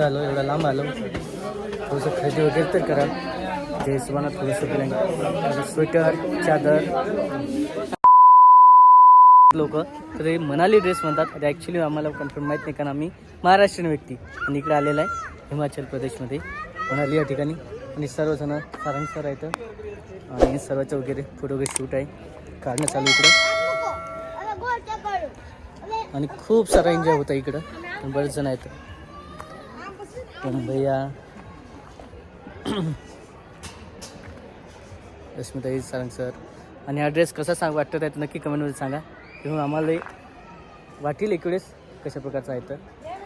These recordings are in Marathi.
आलो एवढा लांब आलो. थोडंसं खरेदी वगैरे तर करा. ते हिशोबानं थोडंसं बिलिंग स्वेटर चादर. लोक तर हे मनाली ड्रेस म्हणतात. तर ॲक्च्युली आम्हाला कन्फर्म माहीत नाही कारण आम्ही महाराष्ट्रीयन व्यक्ती. आणि इकडे आलेला आहे हिमाचल प्रदेशमध्ये. मनाली या ठिकाणी. आणि सर्वजण सारंग सर आहेत. आणि सर्वांचं वगैरे फोटो वगैरे शूट आहे. काढणं चालू इकडं. आणि खूप सारा एन्जॉय होता इकडं. बरेच जण आहेत. पण भैया रश्मिताई सांग सर आणि हा ड्रेस कसा सांग वाटतं त्यात नक्की कमेंटमध्ये सांगा किंवा आम्हाला वाटेल इकडेच कशा प्रकारचा आहे तर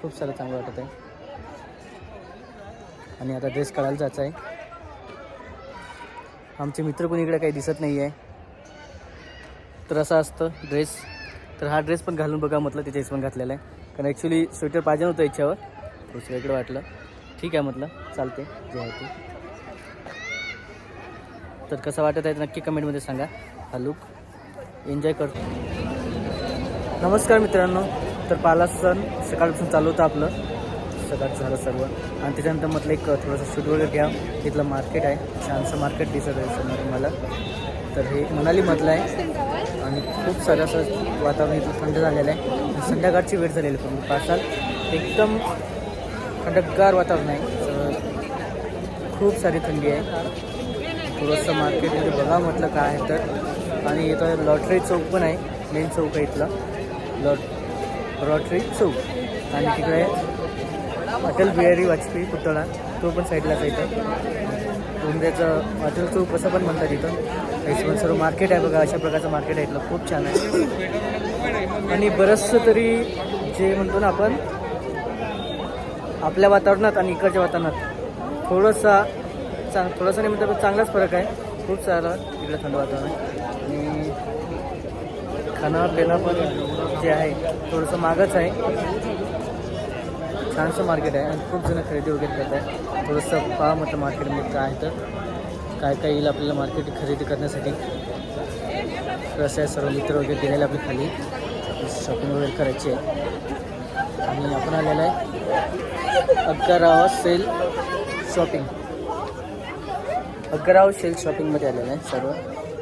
खूप सारं चांगलं वाटत आहे आणि आता ड्रेस काढायला जायचा आहे आमचे मित्र कोणी इकडे काही दिसत नाही आहे तर असं असतं ड्रेस तर हा ड्रेस पण घालून बघा म्हटलं त्याच्या पण घातलेला आहे कारण ॲक्च्युली स्वेटर पाहिजे नव्हतं याच्यावर थोडंसं वेगळं वाटलं. ठीक आहे म्हटलं. चालते जे आहे ते तर कसं वाटत आहे नक्की कमेंटमध्ये सांगा. हा लुक एन्जॉय करतो नमस्कार मित्रांनो. तर पाला सण सकाळपासून चालू होतं आपलं. सकाळचं झालं सर्व. आणि त्याच्यानंतर म्हटलं एक थोडंसं शूट वगैरे घ्या. तिथलं मार्केट आहे. छानसं मार्केट दिसत आहे समोर मला. तर हे मनालीमधलं आहे. आणि खूप सारं असं वातावरण इथलं थंड झालेलं आहे. संध्याकाळची वेळ झालेली पण पार्सल एकदम थंडगार वातावरण आहे. खूप सारी थंडी आहे. थोडंसं मार्केटमध्ये बघा म्हटलं काय आहे तर. आणि इथं लॉटरी चौक पण आहे. मेन चौक आहे इथला. लॉट लॉटरी चौक. आणि तिकडे अटल बिहारी वाजपेयी पुतळा तो पण साईडलाच आहे इथं. उमऱ्याचं अटल चौक असं पण म्हणतात इथं. ऐसवण सर्व मार्केट आहे बघा. अशा प्रकारचं मार्केट आहे इथलं. खूप छान आहे. आणि बरंचसं तरी जे म्हणतो ना आपण आपल्या वातावरणात आणि इकडच्या वातावरणात. थोडंसा चांग थोडंसं नाही म्हणतात चांगलाच फरक आहे. खूप सारा इकडं थंड वातावरण. आणि खाणं पिणं पण जे आहे थोडंसं मागच आहे. छानसं मार्केट आहे. आणि खूप जण खरेदी वगैरे करत आहे थोडंसं पहा मोठं मार्केटमध्ये काय आहे तर काय काय येईल आपल्याला मार्केट खरेदी करण्यासाठी. कसं आहे सर्व मित्र वगैरे गेलेले आपली खाली. शॉपिंग वगैरे करायची. आहे आणि आपण आलेलं आहे. अग्गारावा सेल शॉपिंग. अकराव सेल शॉपिंगमध्ये आलेलं आहे सर्व.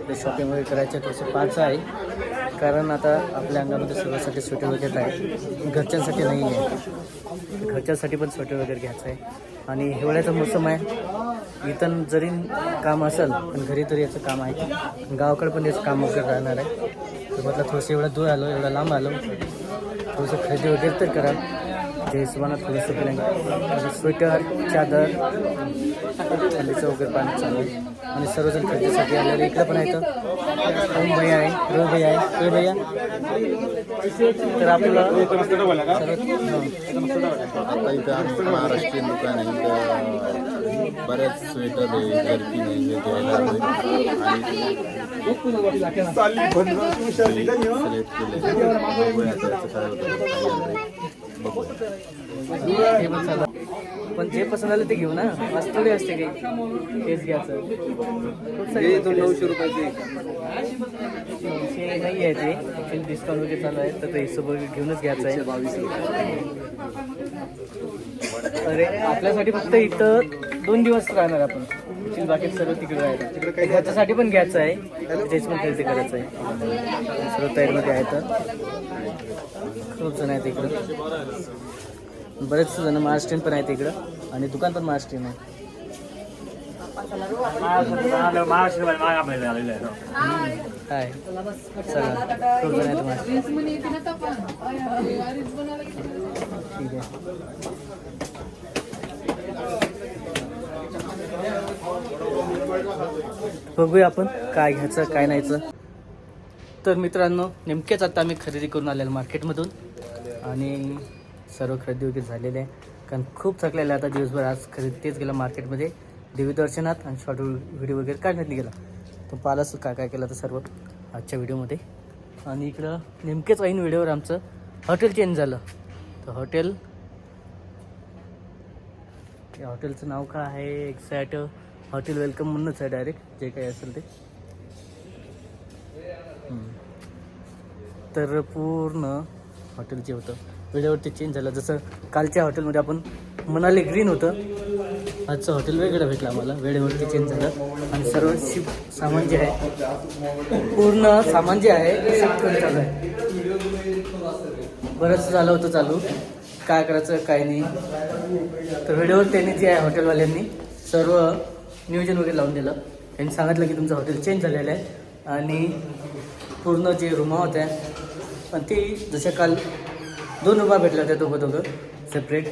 ते शॉपिंग वगैरे करायचं थोडंसं पाच आहे. कारण आता आपल्या अंगामध्ये सर्वांसाठी स्वेटर वगैरे आहे घरच्यांसाठी नाही आहे. घरच्यांसाठी पण स्वेटर वगैरे घ्यायचं आहे. आणि हिवाळ्याचा मोसम आहे. इथं जरी काम असेल पण घरी तरी याचं काम आहे. गावाकडे पण याचं काम वगैरे राहणार आहे. तर म्हटलं थोडंसं एवढं दूर आलो एवढं लांब आलो. थोडंसं खरेदी वगैरे तर करा हिशोबानं थोडंसं बिलिंग स्वेटर चादर थंडीचं वगैरे पाणी चालू आहे. आणि सर्वजण खरेदीसाठी आलेले इकडे पण आहेत. ओम भैया आहे रोह भैया आहे. रोह भैया तर आपलं आता इथं महाराष्ट्रीयन दुकान आहे. बऱ्याच स्वेटर आहे जर्किन आहे. बघूया हे पण चालू पण जे पसंत आलं ते घेऊ ना. असं थोडी असते काही. तेच घ्यायचं. नऊशे रुपयाचे. नाही आहे ते. ॲक्च्युली डिस्काउंट वगैरे चालू आहे. तर ते हिशोब वगैरे घेऊनच घ्यायचं आहे. अरे आपल्यासाठी फक्त इथं दोन दिवस राहणार आपण. Actually बाकी सर्व तिकडे राहिलं ह्याच्यासाठी पण घ्यायचं आहे. त्याची पण खरेदी करायचं आहे. सर्व तयारीमध्ये आहे तर. खूप जण आहेत इकडं. बरेच जण महाराष्ट्रीयन पण आहेत इकडं. आणि दुकान पण महाराष्ट्रीयन आहे. काय सगळं खूप जण आहेत ठीक आहे. बघूया आपण काय घ्यायचं काय नाहीचं तर मित्रांनो नेमकेच आता आम्ही खरेदी करून आलेलो मार्केटमधून. आणि सर्व खरेदी वगैरे झालेले आहे. कारण खूप थकलेलं आहे आता दिवसभर. आज खरेदी तेच गेलं मार्केटमध्ये. देवी दर्शनात आणि शॉर्ट व्हिडिओ वगैरे काढण्यात गेला. तो पालाच काय काय केलं तर सर्व आजच्या व्हिडिओमध्ये. आणि इकडं नेमकेच ऐन व्हिडिओवर आमचं हॉटेल चेंज झालं. तर हॉटेल या हॉटेलचं नाव काय आहे? एक्झॅक्ट हॉटेल वेलकम म्हणूनच आहे डायरेक्ट जे काही असेल ते. तर पूर्ण हॉटेल जे होतं वेळेवरती चेंज झालं. जसं कालच्या हॉटेलमध्ये आपण मनाली ग्रीन होतं. आजचं हॉटेल वेगळं भेटलं आम्हाला. वेळेवरती चेंज झालं. आणि सर्व शिप सामान जे आहे पूर्ण सामान जे आहे शिफ्ट करून चालू आहे. बरंच झालं होतं चालू. काय करायचं काय नाही. तर व्हिडिओवर त्यांनी जे आहे हॉटेलवाल्यांनी सर्व नियोजन वगैरे लावून दिलं. त्यांनी सांगितलं की तुमचं हॉटेल चेंज झालेलं आहे आणि पूर्ण जे रुमा होत्या पण ती जशा काल दोन रुमा भेटल्या होत्या दोघं दोघं सेपरेट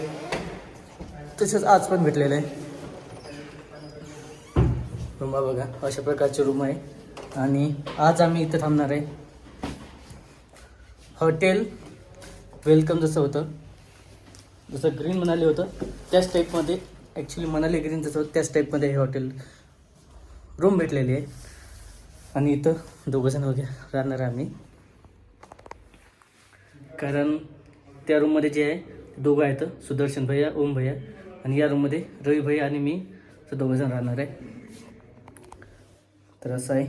तसंच आज पण भेटलेलं आहे. रुमा बघा अशा प्रकारचे रूम आहे. आणि आज आम्ही इथं थांबणार आहे. हॉटेल वेलकम जसं होतं जसं ग्रीन म्हणाले होतं त्याच टाईपमध्ये ॲक्च्युली मनाली ग्रीन जसं त्याच टाईपमध्ये हे हॉटेल रूम भेटलेली आहे. आणि इथं दोघंजण वगैरे राहणार आहे आम्ही. कारण त्या रूममध्ये जे आहे दोघं आहेत सुदर्शन भैया ओम भैया. आणि या रूममध्ये रवी भैया आणि मी असं दोघंजण राहणार आहे. तर असं आहे.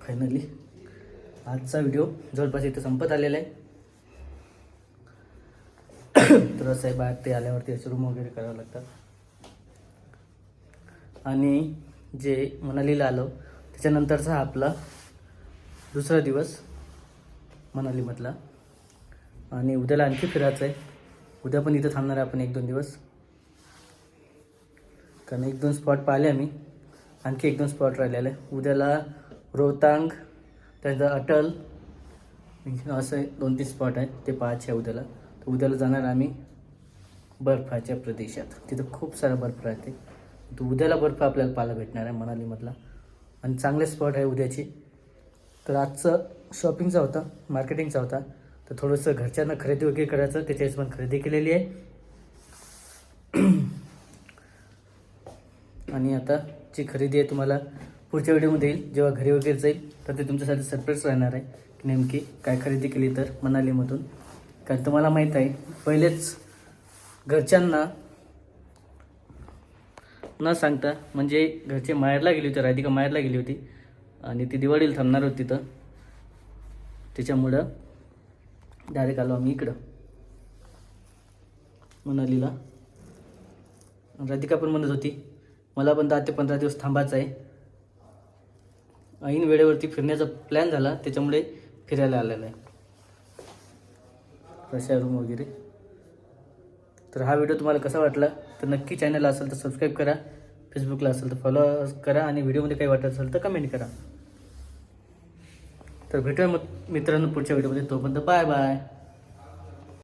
फायनली आजचा व्हिडिओ जवळपास इथं संपत आलेला आहे. तर असं आहे बाहेर ते आल्यावरती असे रूम वगैरे करावं लागतात. आणि जे मनालीला आलो त्याच्यानंतरचा हा आपला दुसरा दिवस मनालीमधला. आणि उद्याला आणखी फिरायचं आहे उद्या पण इथं थांबणार आहे आपण एक दोन दिवस. कारण एक दोन स्पॉट पाहिले आम्ही. आणखी एक दोन स्पॉट राहिलेले. उद्याला रोहतांग त्यानंतर अटल असं दोन तीन स्पॉट आहे ते पाहायचे आहे उद्याला. उद्याला जाणार आम्ही बर्फाच्या प्रदेशात. तिथं खूप सारा बर्फ राहते. तर उद्याला बर्फ आपल्याला पाहायला भेटणार आहे मनालीमधला. आणि चांगले स्पॉट आहे उद्याची. तर आजचं शॉपिंगचा होता मार्केटिंगचा होता. तर थोडंसं घरच्यांना खरेदी वगैरे करायचं त्याच्या हिशोबाने खरेदी केलेली आहे. आणि आता जी खरेदी आहे तुम्हाला पुढच्या व्हिडिओमध्ये येईल जेव्हा घरी वगैरे जाईल तर ते तुमच्यासाठी सरप्राईज राहणार आहे की नेमकी काय खरेदी केली तर मनालीमधून. कारण तुम्हाला माहीत आहे पहिलेच घरच्यांना न सांगता म्हणजे घरचे माहेरला गेली होती राधिका माहेरला गेली होती आणि ती दिवाळीला थांबणार होती तिथं. त्याच्यामुळं डायरेक्ट आलो आम्ही इकडं. मनालीला. राधिका पण म्हणत होती मला पण दहा ते पंधरा दिवस थांबायचं आहे ऐन वेळेवरती फिरण्याचा प्लॅन झाला त्याच्यामुळे फिरायला आलेला आहे कशा रूम वगैरे? तर हा व्हिडिओ तुम्हाला कसा वाटला? तर नक्की चॅनलला असेल तर सबस्क्राईब करा. फेसबुकला असेल तर फॉलो करा आणि व्हिडिओमध्ये काही वाटत असेल तर कमेंट करा. तर भेटूया मग मित्रांनो पुढच्या व्हिडिओमध्ये तोपर्यंत बाय बाय